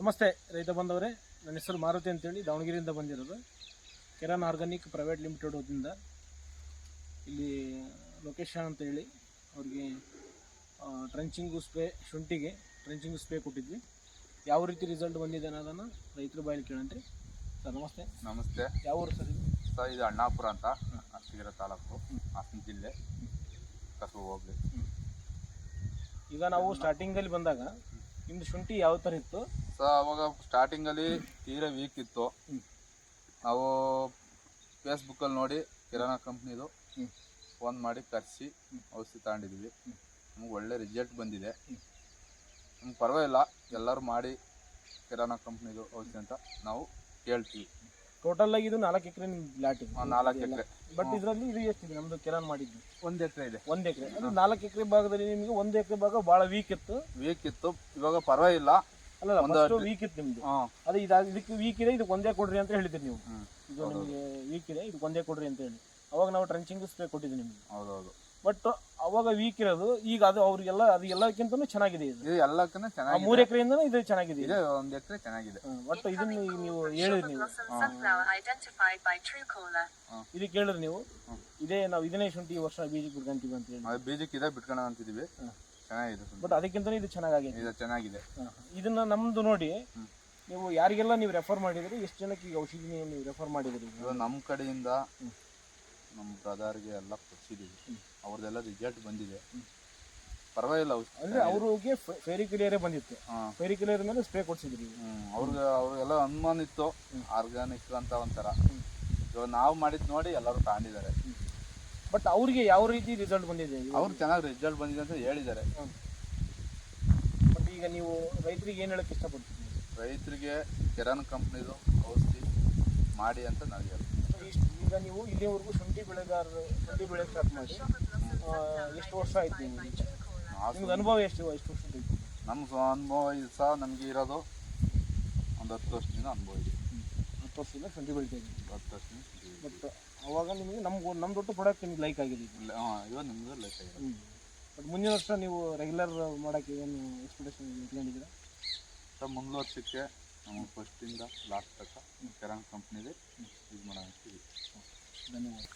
ನಮಸ್ತೆ ರೈತ ಬಂದವರೇ. ನನ್ನ ಹೆಸರು ಮಾರುತಿ ಅಂತೇಳಿ ದಾವಣಗೆರೆಯಿಂದ ಬಂದಿರೋದು. ಕೆರನ್ ಆರ್ಗಾನಿಕ್ ಪ್ರೈವೇಟ್ ಲಿಮಿಟೆಡ್ ವತಿಯಿಂದ ಇಲ್ಲಿ ಲೊಕೇಶನ್ ಅಂತ ಹೇಳಿ ಅವ್ರಿಗೆ ಟ್ರೆಂಚಿಂಗು ಸ್ಪ್ರೇ ಶುಂಠಿಗೆ ಟ್ರೆಂಚಿಂಗು ಸ್ಪ್ರೇ ಕೊಟ್ಟಿದ್ವಿ. ಯಾವ ರೀತಿ ರಿಸಲ್ಟ್ ಬಂದಿದೆ ಅನ್ನೋದನ್ನು ರೈತರ ಬಾಯಲ್ಲಿ ಕೇಳಂತ್ರಿ. ಸರ್ ನಮಸ್ತೆ. ನಮಸ್ತೆ. ಯಾವ ಊರು ಸರ್ ಇದು? ಸರ್ ಇದು ಅಣ್ಣಾಪುರ ಅಂತ ಅರಸೀಕೆರೆ ತಾಲೂಕು ಹಾಸನ ಜಿಲ್ಲೆ ಕಸಬು ಹೋಗ್ಲಿ. ಈಗ ನಾವು ಸ್ಟಾರ್ಟಿಂಗಲ್ಲಿ ಬಂದಾಗ ನಿಮ್ಮದು ಶುಂಠಿ ಯಾವ ಥರ ಇತ್ತು? ಸೊ ಅವಾಗ ಸ್ಟಾರ್ಟಿಂಗಲ್ಲಿ ತೀರಾ ವೀಕ್ ಇತ್ತು. ನಾವು ಫೇಸ್ಬುಕ್ಕಲ್ಲಿ ನೋಡಿ ಕಿರಾಣ ಕಂಪ್ನಿದು. ಫೋನ್ ಮಾಡಿ ಕರೆಸಿ ಔಷಧಿ ತಗೊಂಡಿದ್ವಿ. ನಮ್ಗೆ ಒಳ್ಳೆ ರಿಸಲ್ಟ್ ಬಂದಿದೆ. ನಮ್ಗೆ ಪರವಾಗಿಲ್ಲ ಎಲ್ಲರೂ ಮಾಡಿ ಕಿರಾಣ ಕಂಪ್ನಿದು ಔಷಧಿ ಅಂತ ನಾವು ಕೇಳ್ತೀವಿ. ಟೋಟಲ್ ಆಗಿ ಇದು ನಾಲ್ಕು ಎಕರೆ ಲ್ಯಾಟ್ ಇದೆ. ನಾಲ್ಕು ಎಕರೆ. ಬಟ್ ಇದರಲ್ಲಿ ಇದು ಎಷ್ಟಿದೆ? ನಮ್ಮದು ಕಿರಾಣ ಮಾಡಿದ್ದು. ಒಂದು ಎಕರೆ ಇದೆ. ಒಂದು ಎಕರೆ. ಅದು ನಾಲ್ಕು ಎಕರೆ ಭಾಗದಲ್ಲಿ ನಿಮಗೆ ಒಂದು ಎಕರೆ ಭಾಗ ಭಾಳ ವೀಕ್ ಇತ್ತು. ವೀಕ್ ಇತ್ತು. ಇವಾಗ ಪರವಾಗಿಲ್ಲ. ಅಲ್ಲ ಒಂದು ವೀಕ್ ಇತ್ತು ನಿಮ್ದು. ಅದು ಇದಾಗ ಇದಕ್ಕೆ ವೀಕ್ ಇದೆ ಇದಕ್ಕೆ ಒಂದೇ ಕೊಡ್ರಿ ಅಂತ ಹೇಳಿದ್ರಿ ನೀವು. ಇದು ನಿಮಗೆ ವೀಕ್ ಇದೆ ಇದಕ್ಕೆ ಒಂದೇ ಕೊಡ್ರಿ ಅಂತ ಹೇಳಿ. ಅವಾಗ ನಾವು ಟ್ರೆಂಚಿಂಗ್ ಸ್ಪ್ರೇ ಕೊಟ್ಟಿದ್ವಿ ನಿಮ್ಗೆ. ಹೌದೌದು. ಬಟ್ ಅವಾಗ ವೀಕ್ ಇರೋದು ಈಗ ಅದು ಅವ್ರಿಗೆಲ್ಲ ಅದು ಎಲ್ಲಕ್ಕಿಂತನೂ ಚೆನ್ನಾಗಿದೆ ಇದು. ಇದು ಎಲ್ಲಕ್ಕಿಂತ ಆ ಚೆನ್ನಾಗಿದೆ. ಮೂರು ಎಕರೆಯಿಂದ ಇದು ಚೆನ್ನಾಗಿದೆ ಇದು ಒಂದು ಎಕರೆ ಚೆನ್ನಾಗಿದೆ. ಬಟ್ ಇದನ್ನ ನೀವು ಹೇಳಿದ್ರಿ ನೀವು. ಇದಕ್ಕೆ ಹೇಳಿರಿ ನೀವು. ಇದೇ ನಾವು ಇದನ್ನೇ ಶುಂಠಿ ವರ್ಷ ಬೀಜಕ್ಕೆ ಬಿಡ್ಕೊಂತೀವಿ ಅಂತ ಹೇಳಿ. ಬೀಜಕ್ಕೆ ಇದೆ ಬಿಟ್ಕೊಳ ಅಂತಿದೀವಿ ಚೆನ್ನಾಗಿದೆ ಬಟ್ ಅದಕ್ಕಿಂತ ಇದು ಚೆನ್ನಾಗಿದೆ ಇದು ಚೆನ್ನಾಗಿದೆ. ಇದನ್ನ ನಮ್ದು ನೋಡಿ ನೀವು ಯಾರಿಗೆಲ್ಲ ನೀವು ರೆಫರ್ ಮಾಡಿದ್ರಿ ಎಷ್ಟು ಜನಕ್ಕೆ ಈಗ ಔಷಧಿ ನೀವು ರೆಫರ್ ಮಾಡಿದ್ರಿ? ಇವಾಗ ನಮ್ಮ ಕಡೆಯಿಂದ ನಮ್ಮ ಬ್ರದರ್ಗೆ ಎಲ್ಲ ಕೊಡ್ಸಿದೀವಿ. ಅವ್ರದ್ದೆಲ್ಲ ರಿಸಲ್ಟ್ ಬಂದಿದೆ. ಪರವಾಗಿಲ್ಲ ಅಂದ್ರೆ ಅವ್ರಿಗೆ ಫೇರಿ ಕ್ಲಿಯರೇ ಬಂದಿತ್ತು. ಹಾಂ. ಫೇರಿ ಕ್ಲಿಯರ್ ಮೇಲೆ ಸ್ಪ್ರೇ ಕೊಡ್ಸಿದ್ರಿ. ಅವ್ರಿಗೆ ಅವ್ರಿಗೆಲ್ಲ ಅನುಮಾನ ಇತ್ತು. ಆರ್ಗಾನಿಕ್ ಅಂತ ಒಂಥರ. ಇವಾಗ ನಾವು ಮಾಡಿದ್ ನೋಡಿ ಎಲ್ಲರೂ ತಗೊಂಡಿದ್ದಾರೆ. ಬಟ್ ಅವ್ರಿಗೆ ಯಾವ ರೀತಿ ರಿಸಲ್ಟ್ ಬಂದಿದೆ? ಅವ್ರು ಚೆನ್ನಾಗಿ ರಿಸಲ್ಟ್ ಬಂದಿದೆ ಅಂತ ಹೇಳಿದ್ದಾರೆ. ಬಟ್ ಈಗ ನೀವು ರೈತರಿಗೆ ಏನು ಹೇಳಕ್ಕೆ ಇಷ್ಟಪಡ್ತೀವಿ ರೈತರಿಗೆ ಕಿರಾನ್ ಕಂಪ್ನಿದು ಔಷಧಿ ಮಾಡಿ ಅಂತ ನಾನು ಹೇಳ್ತೀನಿ. ಈಗ ನೀವು ಇಲ್ಲಿವರೆಗೂ ಶುಂಠಿ ಬೆಳೆಗಾರರು ಶುಂಠಿ ಬೆಳೆ ಸ್ಟಾರ್ಟ್ ಮಾಡಿ ಎಷ್ಟು ವರ್ಷ ಆಯ್ತು ನಿಮ್ಗೆ? ನಿಮ್ಗೆ ಅನುಭವ ಎಷ್ಟು ಎಷ್ಟು ವರ್ಷ ನಮ್ಮ ಅನುಭವ ಇದು ಸಹ ನಮಗೆ ಇರೋದು ಒಂದು ಹತ್ತು ವರ್ಷದಿಂದ ಅನುಭವ ಇದೆ. ಹತ್ತು ವರ್ಷದಿಂದ ಬೆಳಿತಾ ಹತ್ತು ವರ್ಷದಿಂದ ಬಟ್ ಅವಾಗ ನಿಮಗೆ ನಮ್ಗೆ ನಮ್ಮ ದೊಡ್ಡ ಪ್ರಾಡಕ್ಟ್ ನಿಮ್ಗೆ ಲೈಕ್ ಆಗಿದೆ ಹಾಂ ಇವಾಗ ನಿಮ್ದು ಲೈಕ್ ಆಗಿದೆ. ಬಟ್ ಮುಂದಿನ ವರ್ಷ ನೀವು ರೆಗ್ಯುಲರ್ ಮಾಡೋಕ್ಕೆ ಏನು ಎಕ್ಸ್ಪೆಕ್ಟೇಷನ್ ಇಟ್ಕೊಂಡಿದ್ದೀರಾ? ಸರ್ ಮುಂದಿನ ವರ್ಷಕ್ಕೆ ನಮ್ಮ ಫಸ್ಟಿಂದ ಲಾಸ್ಟ್ ತಕ್ಕ ಕೆರಾಂಗ್ ಕಂಪ್ನಿದೆ ಇದು ಮಾಡೋಣ ಧನ್ಯವಾದ.